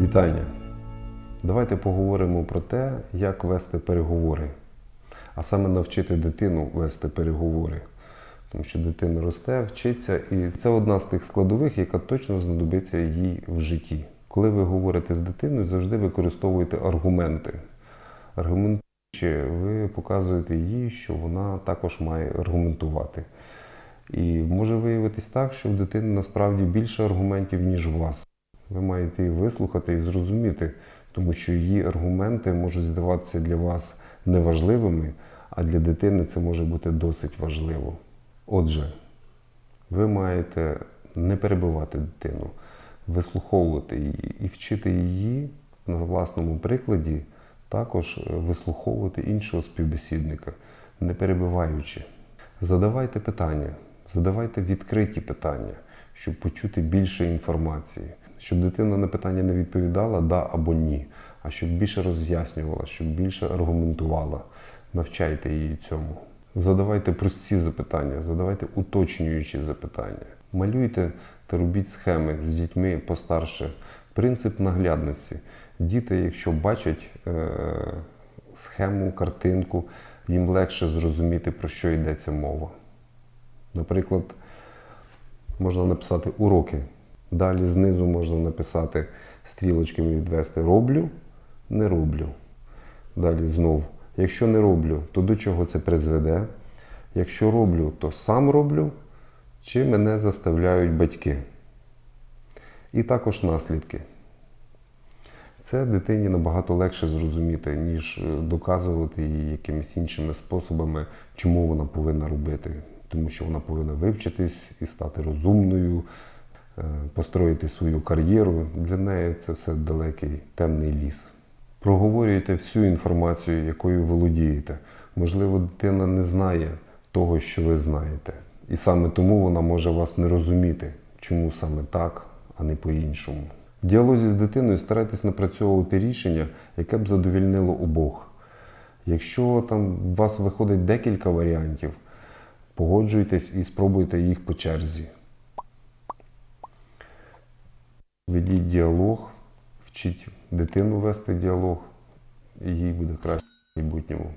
Вітання! Давайте поговоримо про те, як вести переговори, а саме навчити дитину вести переговори. Тому що дитина росте, вчиться, і це одна з тих складових, яка точно знадобиться їй в житті. Коли ви говорите з дитиною, завжди використовуйте аргументи. Аргументуючи, ви показуєте їй, що вона також має аргументувати. І може виявитись так, що в дитини насправді більше аргументів, ніж у вас. Ви маєте її вислухати і зрозуміти, тому що її аргументи можуть здаватися для вас неважливими, а для дитини це може бути досить важливо. Отже, ви маєте не перебивати дитину, вислуховувати її і вчити її на власному прикладі також е, вислуховувати іншого співбесідника, не перебиваючи. Задавайте питання, задавайте відкриті питання, щоб почути більше інформації, щоб дитина на питання не відповідала да або ні, а щоб більше роз'яснювала, щоб більше аргументувала. Навчайте її цьому. Задавайте прості запитання, задавайте уточнюючі запитання. Малюйте та робіть схеми з дітьми постарше. Принцип наглядності. Діти, якщо бачать е, схему, картинку, їм легше зрозуміти, про що йдеться мова. Наприклад, можна написати уроки. Далі знизу можна написати стрілочками відвести роблю, не роблю. Далі знов, якщо не роблю, то до чого це призведе? Якщо роблю, то сам роблю, чи мене заставляють батьки. І також наслідки. Це дитині набагато легше зрозуміти, ніж е, доказувати їй якимись іншими способами, чому вона повинна робити. Тому що вона повинна вивчитись і стати розумною, построїти свою кар'єру. Для неї це все далекий темний ліс. Проговорюйте всю інформацію, якою володієте. Можливо, дитина не знає того, що ви знаєте. І саме тому вона може вас не розуміти, чому саме так, а не по-іншому. В діалозі з дитиною старайтесь напрацьовувати рішення, яке б задовільнило обох. Якщо там у вас виходить декілька варіантів, погоджуйтесь і спробуйте їх по черзі. Ведіть діалог, вчіть дитину вести діалог, і їй буде краще в майбутньому.